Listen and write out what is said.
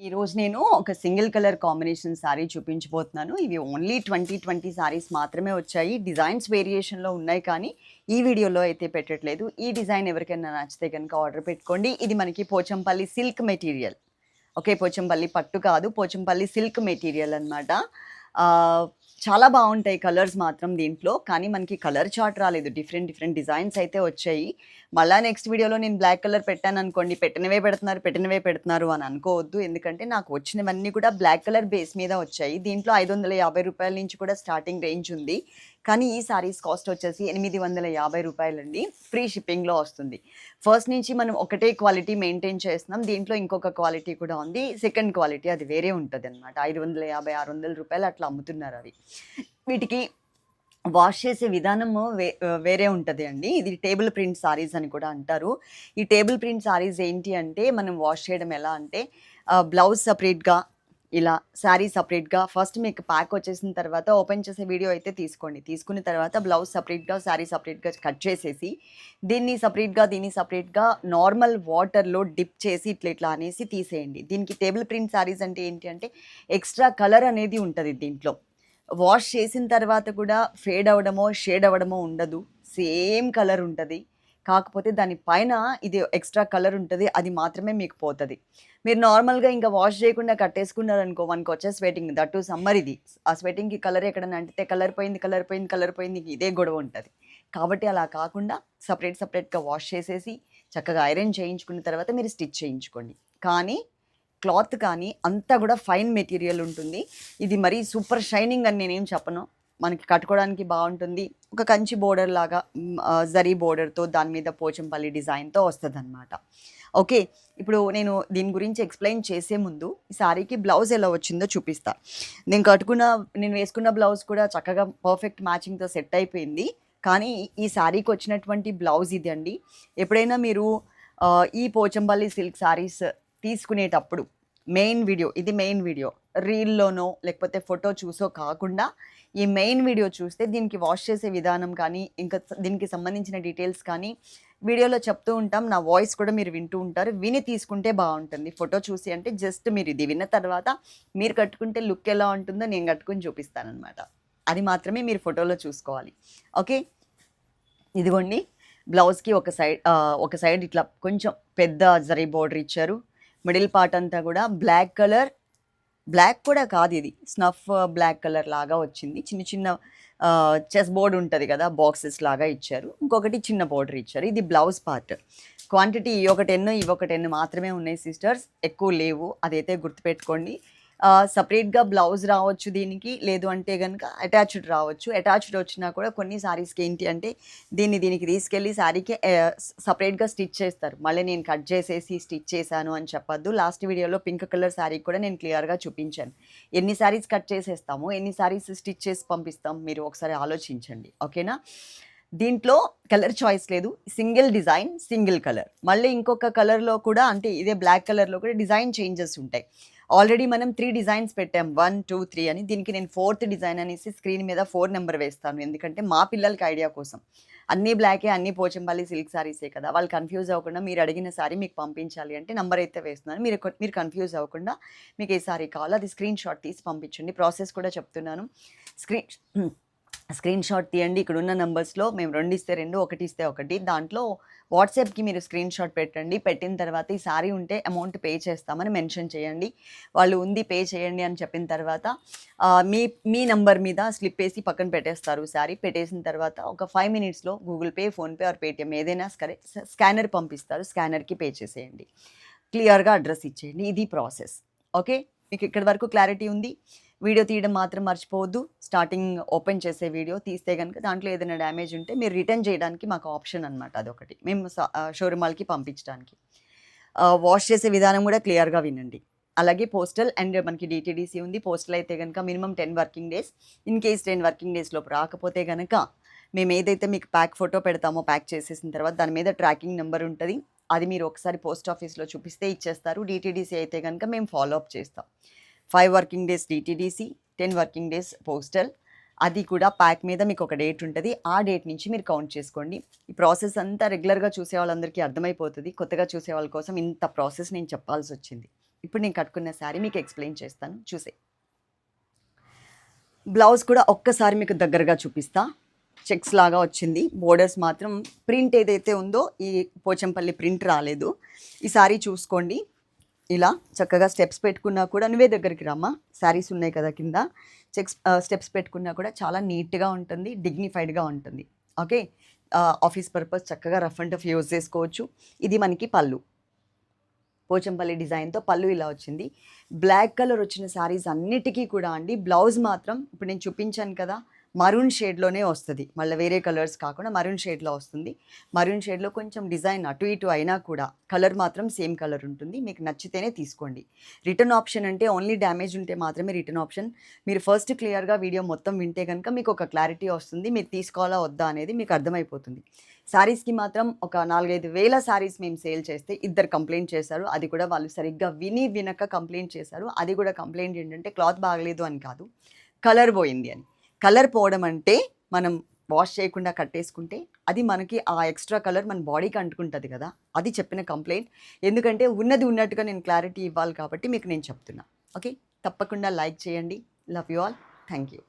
ఈరోజు నేను ఒక సింగిల్ కలర్ కాంబినేషన్ శారీ చూపించబోతున్నాను. ఇవి ఓన్లీ ట్వంటీ ట్వంటీ శారీస్ మాత్రమే వచ్చాయి. డిజైన్స్ వేరియేషన్లో ఉన్నాయి కానీ ఈ వీడియోలో అయితే పెట్టట్లేదు. ఈ డిజైన్ ఎవరికైనా నచ్చితే కనుక ఆర్డర్ పెట్టుకోండి. ఇది మనకి Pochampalli silk material. Okay Pochampalli పట్టు కాదు పోచంపల్లి సిల్క్ మెటీరియల్ అనమాట చాలా బాగుంటాయి కలర్స్ మాత్రం దీంట్లో కానీ మనకి కలర్ చార్ట్ రాలేదు. డిఫరెంట్ డిఫరెంట్ డిజైన్స్ అయితే వచ్చాయి. మళ్ళీ నెక్స్ట్ వీడియోలో నేను బ్లాక్ కలర్ పెట్టాను అనుకోండి పెట్టినవే పెడుతున్నారు పెట్టినవే పెడుతున్నారు అని అనుకోవద్దు. ఎందుకంటే నాకు వచ్చినవన్నీ కూడా బ్లాక్ కలర్ బేస్ మీద వచ్చాయి. దీంట్లో ఐదు వందల యాభై రూపాయల నుంచి కూడా స్టార్టింగ్ రేంజ్ ఉంది. కానీ ఈ సారీస్ కాస్ట్ వచ్చేసి ఎనిమిది వందల యాభై రూపాయలండి. ఫ్రీ షిప్పింగ్లో వస్తుంది. ఫస్ట్ నుంచి మనం ఒకటే క్వాలిటీ మెయింటైన్ చేస్తున్నాం. దీంట్లో ఇంకొక క్వాలిటీ కూడా ఉంది. సెకండ్ క్వాలిటీ అది వేరే ఉంటుంది అనమాట ఐదు వందల యాభై ఆరు వందల రూపాయలు అట్లా అమ్ముతున్నారు అవి. వీటికి వాష్ చేసే విధానము వే వేరే ఉంటుంది అండి. ఇది టేబుల్ ప్రింట్ సారీస్ అని కూడా అంటారు. ఈ టేబుల్ ప్రింట్ సారీస్ ఏంటి అంటే మనం వాష్ చేయడం ఎలా అంటే బ్లౌజ్ సపరేట్గా ఇలా శారీ సపరేట్గా ఫస్ట్ మీకు ప్యాక్ వచ్చేసిన తర్వాత ఓపెన్ చేసే వీడియో అయితే తీసుకోండి. తీసుకున్న తర్వాత బ్లౌజ్ సపరేట్గా శారీ సపరేట్గా కట్ చేసేసి దీన్ని సపరేట్గా దీన్ని సపరేట్గా నార్మల్ వాటర్లో డిప్ చేసి ఇట్లా ఇట్లా అనేసి తీసేయండి. దీనికి టేబుల్ ప్రింట్ శారీస్ అంటే ఏంటి అంటే ఎక్స్ట్రా కలర్ అనేది ఉంటుంది దీంట్లో. వాష్ చేసిన తర్వాత కూడా ఫేడ్ అవ్వడమో షేడ్ అవ్వడమో ఉండదు. సేమ్ కలర్ ఉంటుంది. కాకపోతే దానిపైన ఇది ఎక్స్ట్రా కలర్ ఉంటుంది అది మాత్రమే మీకు పోతుంది. మీరు నార్మల్గా ఇంకా వాష్ చేయకుండా కట్టేసుకున్నారనుకో మనకు వచ్చే స్వెటింగ్ దట్టు సమ్మర్ ఇది. ఆ స్వెటింగ్కి కలర్ ఎక్కడన్నా అంటితే కలర్ పోయింది కలర్ పోయింది కలర్ పోయింది ఇదే గొడవ ఉంటుంది. కాబట్టి అలా కాకుండా సపరేట్ సపరేట్గా వాష్ చేసేసి చక్కగా ఐరన్ చేయించుకున్న తర్వాత మీరు స్టిచ్ చేయించుకోండి. కానీ క్లాత్ కానీ అంతా కూడా ఫైన్ మెటీరియల్ ఉంటుంది. ఇది మరీ సూపర్ షైనింగ్ అని నేనేం చెప్పను. మనకి కట్టుకోవడానికి బాగుంటుంది. ఒక కంచి బోర్డర్ లాగా జరీ బోర్డర్తో దాని మీద పోచంపల్లి డిజైన్తో వస్తుంది అనమాట ఓకే ఇప్పుడు నేను దీని గురించి ఎక్స్ప్లెయిన్ చేసే ముందు ఈ సారీకి బ్లౌజ్ ఎలా వచ్చిందో చూపిస్తా. నేను కట్టుకున్న నేను వేసుకున్న బ్లౌజ్ కూడా చక్కగా పర్ఫెక్ట్ మ్యాచింగ్తో సెట్ అయిపోయింది. కానీ ఈ శారీకి వచ్చినటువంటి బ్లౌజ్ ఇది అండి ఎప్పుడైనా మీరు ఈ పోచంపల్లి సిల్క్ శారీస్ తీసుకునేటప్పుడు మెయిన్ వీడియో ఇది మెయిన్ వీడియో రీల్లోనో లేకపోతే ఫోటో చూసో కాకుండా ఈ మెయిన్ వీడియో చూస్తే దీనికి వాష్ చేసే విధానం కానీ ఇంకా దీనికి సంబంధించిన డీటెయిల్స్ కానీ వీడియోలో చెప్తూ ఉంటాం. నా వాయిస్ కూడా మీరు వింటూ ఉంటారు. విని తీసుకుంటే బాగుంటుంది. ఫోటో చూసి అంటే జస్ట్ మీరు ఇది విన్న తర్వాత మీరు కట్టుకుంటే లుక్ ఎలా ఉంటుందో నేను కట్టుకుని చూపిస్తానన్నమాట. అది మాత్రమే మీరు ఫోటోలో చూసుకోవాలి. ఓకే ఇదిగోండి. బ్లౌజ్కి ఒక సైడ్ ఒక సైడ్ ఇట్లా కొంచెం పెద్ద జరీ బోర్డర్ ఇచ్చారు. మిడిల్ పార్ట్ అంతా కూడా బ్లాక్ కలర్ బ్లాక్ కూడా కాదు ఇది. స్నఫ్ బ్లాక్ కలర్ లాగా వచ్చింది. చిన్న చిన్న చెస్ బోర్డ్ ఉంటుంది కదా బాక్సెస్ లాగా ఇచ్చారు. ఇంకొకటి చిన్న బోర్డర్ ఇచ్చారు. ఇది బ్లౌజ్ పార్ట్. క్వాంటిటీ ఈ ఒక ఇవి మాత్రమే ఉన్నాయి సిస్టర్స్. ఎక్కువ లేవు. అదైతే గుర్తుపెట్టుకోండి. సపరేట్గా బ్లౌజ్ రావచ్చు దీనికి లేదు అంటే కనుక అటాచ్డ్ రావచ్చు. అటాచ్డ్ వచ్చినా కూడా కొన్ని సారీస్కి ఏంటి అంటే దీన్ని దీనికి తీసుకెళ్ళి శారీకి సపరేట్గా స్టిచ్ చేస్తారు. మళ్ళీ నేను కట్ చేసేసి స్టిచ్ చేశాను అని చెప్పొద్దు. లాస్ట్ వీడియోలో పింక్ కలర్ శారీ కూడా నేను క్లియర్గా చూపించాను. ఎన్ని శారీస్ కట్ చేసేస్తాము ఎన్ని శారీస్ స్టిచ్ చేసి పంపిస్తాం మీరు ఒకసారి ఆలోచించండి. ఓకేనా దీంట్లో కలర్ చాయిస్ లేదు. Single design single colour. మళ్ళీ ఇంకొక కలర్లో కూడా అంటే ఇదే బ్లాక్ కలర్లో కూడా డిజైన్ చేంజెస్ ఉంటాయి. ఆల్రెడీ మనం త్రీ డిజైన్స్ పెట్టాం. వన్ టూ త్రీ అని. దీనికి నేను ఫోర్త్ డిజైన్ అనేసి స్క్రీన్ మీద ఫోర్ నెంబర్ వేస్తాను. ఎందుకంటే మా పిల్లలకి ఐడియా కోసం. అన్ని బ్లాకే అన్ని పోచంపల్లి సిల్క్ సారీసే కదా. వాళ్ళు కన్ఫ్యూజ్ అవ్వకుండా మీరు అడిగిన సారీ మీకు పంపించాలి అంటే నెంబర్ అయితే వేస్తున్నాను. మీరు మీరు కన్ఫ్యూజ్ అవ్వకుండా మీకు ఏ సారీ కావాలో అది స్క్రీన్ షాట్ తీసి పంపించండి. ప్రాసెస్ కూడా చెప్తున్నాను. స్క్రీన్ స్క్రీన్ షాట్ తీయండి. ఇక్కడ ఉన్న నెంబర్స్లో మేము రెండు ఇస్తే రెండు ఒకటి ఇస్తే ఒకటి. దాంట్లో వాట్సాప్కి మీరు స్క్రీన్ షాట్ పెట్టండి. పెట్టిన తర్వాత ఈ సారీ ఉంటే అమౌంట్ పే చేస్తామని మెన్షన్ చేయండి. వాళ్ళు ఉంది పే చేయండి అని చెప్పిన తర్వాత మీ మీ నంబర్ మీద స్లిప్ వేసి పక్కన పెట్టేస్తారు సారీ. పెట్టేసిన తర్వాత ఒక ఫైవ్ మినిట్స్లో Google Pay PhonePe or Paytm ఏదైనా సరే స్కానర్ పంపిస్తారు. స్కానర్కి పే చేసేయండి. క్లియర్గా అడ్రస్ ఇచ్చేయండి. ఇది ప్రాసెస్. ఓకే? మీకు ఇక్కడి వరకు క్లారిటీ ఉంది? వీడియో తీయడం మాత్రం మర్చిపోవద్దు. స్టార్టింగ్ ఓపెన్ చేసే వీడియో తీస్తే కనుక దాంట్లో ఏదైనా డ్యామేజ్ ఉంటే మీరు రిటర్న్ చేయడానికి మాకు ఆప్షన్ అనమాట అదొకటి. మేము షోరూమ్ వాళ్ళకి పంపించడానికి. వాష్ చేసే విధానం కూడా క్లియర్గా వినండి. అలాగే పోస్టల్ అండ్ మనకి డిటీడీసీ ఉంది. పోస్టల్ అయితే కనుక minimum ten working days. In case ten working days లోపు రాకపోతే కనుక మేము ఏదైతే మీకు ప్యాక్ ఫోటో పెడతామో ప్యాక్ చేసేసిన తర్వాత దాని మీద ట్రాకింగ్ నెంబర్ ఉంటుంది. అది మీరు ఒకసారి పోస్ట్ ఆఫీస్లో చూపిస్తే ఇచ్చేస్తారు. డిటీడీసీ అయితే కనుక మేము ఫాలో అప్ చేస్తాం. Five working days DTDC ten working days postal అది కూడా ప్యాక్ మీద మీకు ఒక డేట్ ఉంటుంది. ఆ డేట్ నుంచి మీరు కౌంట్ చేసుకోండి. ఈ ప్రాసెస్ అంతా రెగ్యులర్గా చూసే వాళ్ళందరికీ అర్థమైపోతుంది. కొత్తగా చూసే వాళ్ళ కోసం ఇంత ప్రాసెస్ నేను చెప్పాల్సి వచ్చింది. ఇప్పుడు నేను కట్టుకున్న శారీ మీకు ఎక్స్ప్లెయిన్ చేస్తాను. చూసే. బ్లౌజ్ కూడా ఒక్కసారి మీకు దగ్గరగా చూపిస్తా. చెక్స్ లాగా వచ్చింది. బోర్డర్స్ మాత్రం ప్రింట్ ఏదైతే ఉందో ఈ పోచంపల్లి ప్రింట్ రాలేదు. ఈ సారీ చూసుకోండి. ఇలా చక్కగా స్టెప్స్ పెట్టుకున్నా కూడా నువ్వే దగ్గరికి రమ్మా. శారీస్ ఉన్నాయి కదా కింద. చెక్స్ స్టెప్స్ పెట్టుకున్నా కూడా చాలా నీట్గా ఉంటుంది డిగ్నిఫైడ్గా ఉంటుంది. ఓకే ఆఫీస్ పర్పస్ చక్కగా రఫ్ అండ్ టఫ్ యూజ్ చేసుకోవచ్చు. ఇది మనకి పళ్ళు. పోచంపల్లి డిజైన్తో పళ్ళు ఇలా వచ్చింది. బ్లాక్ కలర్ వచ్చిన శారీస్ అన్నిటికీ కూడా అండి. బ్లౌజ్ మాత్రం ఇప్పుడు నేను చూపించాను కదా మరూన్ షేడ్లోనే వస్తుంది. మళ్ళీ వేరే కలర్స్ కాకుండా మరూన్ షేడ్లో వస్తుంది. మరూన్ షేడ్లో కొంచెం డిజైన్ అటు ఇటు అయినా కూడా కలర్ మాత్రం సేమ్ కలర్ ఉంటుంది. మీకు నచ్చితేనే తీసుకోండి. రిటర్న్ ఆప్షన్ అంటే ఓన్లీ డ్యామేజ్ ఉంటే మాత్రమే రిటర్న్ ఆప్షన్ మీరు ఫస్ట్ క్లియర్గా వీడియో మొత్తం వింటే కనుక మీకు ఒక క్లారిటీ వస్తుంది. మీరు తీసుకోవాలా వద్దా అనేది మీకు అర్థమైపోతుంది. శారీస్కి మాత్రం ఒక నాలుగైదు వేల శారీస్ మేము సేల్ చేస్తే ఇద్దరు కంప్లైంట్ చేశారు. అది కూడా వాళ్ళు సరిగ్గా విని వినక కంప్లైంట్ చేశారు. అది కూడా కంప్లైంట్ ఏంటంటే క్లాత్ బాగలేదు అని కాదు. కలర్ పోయింది అని. కలర్ పోవడం అంటే మనం వాష్ చేయకుండా కట్టేసుకుంటే అది మనకి ఆ ఎక్స్ట్రా కలర్ మన బాడీకి అంటుకుంటుంది కదా. అది చెప్పిన కంప్లైంట్. ఎందుకంటే ఉన్నది ఉన్నట్టుగా నేను క్లారిటీ ఇవ్వాలి కాబట్టి మీకు నేను చెప్తున్నా. ఓకే? తప్పకుండా లైక్ చేయండి. Love you all thank you